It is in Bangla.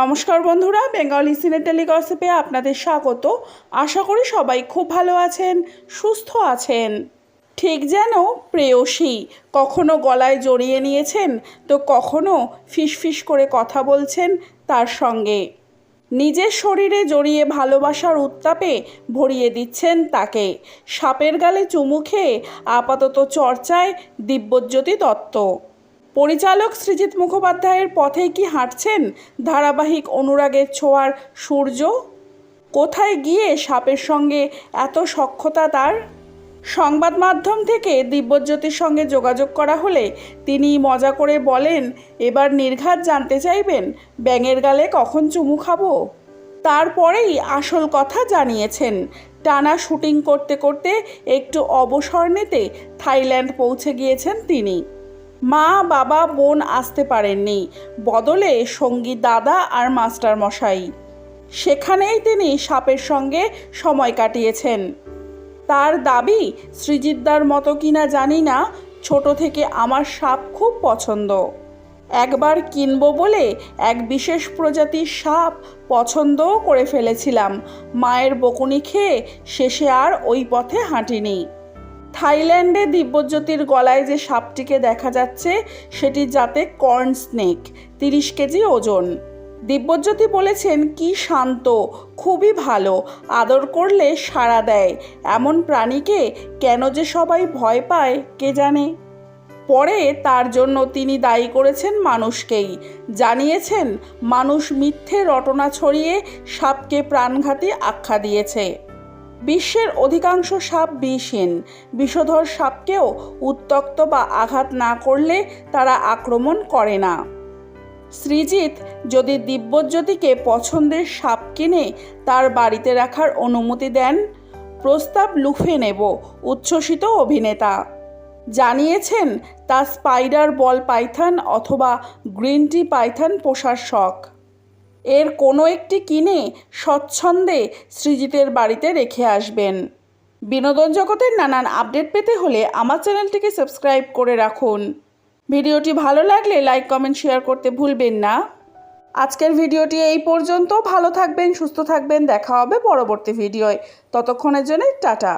নমস্কার বন্ধুরা বেঙ্গলি সিনেটেলি গসিপে আপনাদের স্বাগত। আশা করি সবাই খুব ভালো আছেন, সুস্থ আছেন। ঠিক যেন প্রেয়সী, কখনো গলায় জড়িয়ে নিয়েছেন, তো কখনো ফিসফিস করে কথা বলছেন তার সঙ্গে। নিজের শরীরে জড়িয়ে ভালোবাসার উত্তাপে ভরিয়ে দিচ্ছেন তাকে। সাপের গালে চুমু খেয়ে আপাতত চর্চায় দিব্যজ্যোতি দত্ত। পরিচালক সৃজিত মুখোপাধ্যায়ের পথেই কি হাঁটছেন ধারাবাহিক অনুরাগের ছোঁয়ার সূর্য? কোথায় গিয়ে সাপের সঙ্গে এত সখ্যতা তার? সংবাদ মাধ্যম থেকে দিব্যজ্যোতির সঙ্গে যোগাযোগ করা হলে তিনি মজা করে বলেন, এবার নির্ঘাত জানতে চাইবেন, ব্যাঙের গালে কখন চুমু খাব? তারপরেই আসল কথা জানিয়েছেন। টানা শুটিং করতে করতে একটু অবসর নিতে থাইল্যান্ড পৌঁছে গিয়েছেন তিনি। মা, বাবা, বোন আসতে পারেননি। বদলে সঙ্গী দাদা আর মাস্টার মশাই সেখানেই তিনি সাপের সঙ্গে সময় কাটিয়েছেন। তার দাবি সৃজিতদার মতো কিনা জানি না, ছোট থেকে আমার সাপ খুব পছন্দ। একবার কিনবো বলে এক বিশেষ প্রজাতির সাপ পছন্দও করে ফেলেছিলাম। মায়ের বকুনি খেয়ে শেষে আর ওই পথে হাঁটিনি। থাইল্যান্ডে দিব্যজ্যোতির গলায় যে সাপটিকে দেখা যাচ্ছে, সেটি যাতে কর্ন স্নেক, তিরিশ কেজি ওজন। দিব্যজ্যোতি বলেছেন, কি শান্ত, খুবই ভালো, আদর করলে সাড়া দেয়। এমন প্রাণীকে কেন যে সবাই ভয় পায়, কে জানে? পরে তার জন্য তিনি দায়ী করেছেন মানুষকেই। জানিয়েছেন, মানুষ মিথ্যে রটনা ছড়িয়ে সাপকে প্রাণঘাতী আখ্যা দিয়েছে। বিশ্বের অধিকাংশ সাপ বিষহীন বিষধর সাপকেও উত্তক্ত বা আঘাত না করলে তারা আক্রমণ করে না। সৃজিত যদি দিব্যজ্যোতিকে পছন্দের সাপ কিনে তার বাড়িতে রাখার অনুমতি দেন, প্রস্তাব লুফে নেব, উচ্ছ্বসিত অভিনেতা। জানিয়েছেন, তা স্পাইডার বল পাইথন অথবা গ্রিন টি পাইথন পোষার শখ। এর কোনো একটি কিনে স্বচ্ছন্দে সৃজিতের বাড়িতে রেখে আসবেন। বিনোদন জগতের নানান আপডেট পেতে হলে আমার চ্যানেলটিকে সাবস্ক্রাইব করে রাখুন। ভিডিওটি ভালো লাগলে লাইক, কমেন্ট, শেয়ার করতে ভুলবেন না। আজকের ভিডিওটি এই পর্যন্ত। ভালো থাকবেন, সুস্থ থাকবেন। দেখা হবে পরবর্তী ভিডিওয়। ততক্ষণের জন্য টাটা।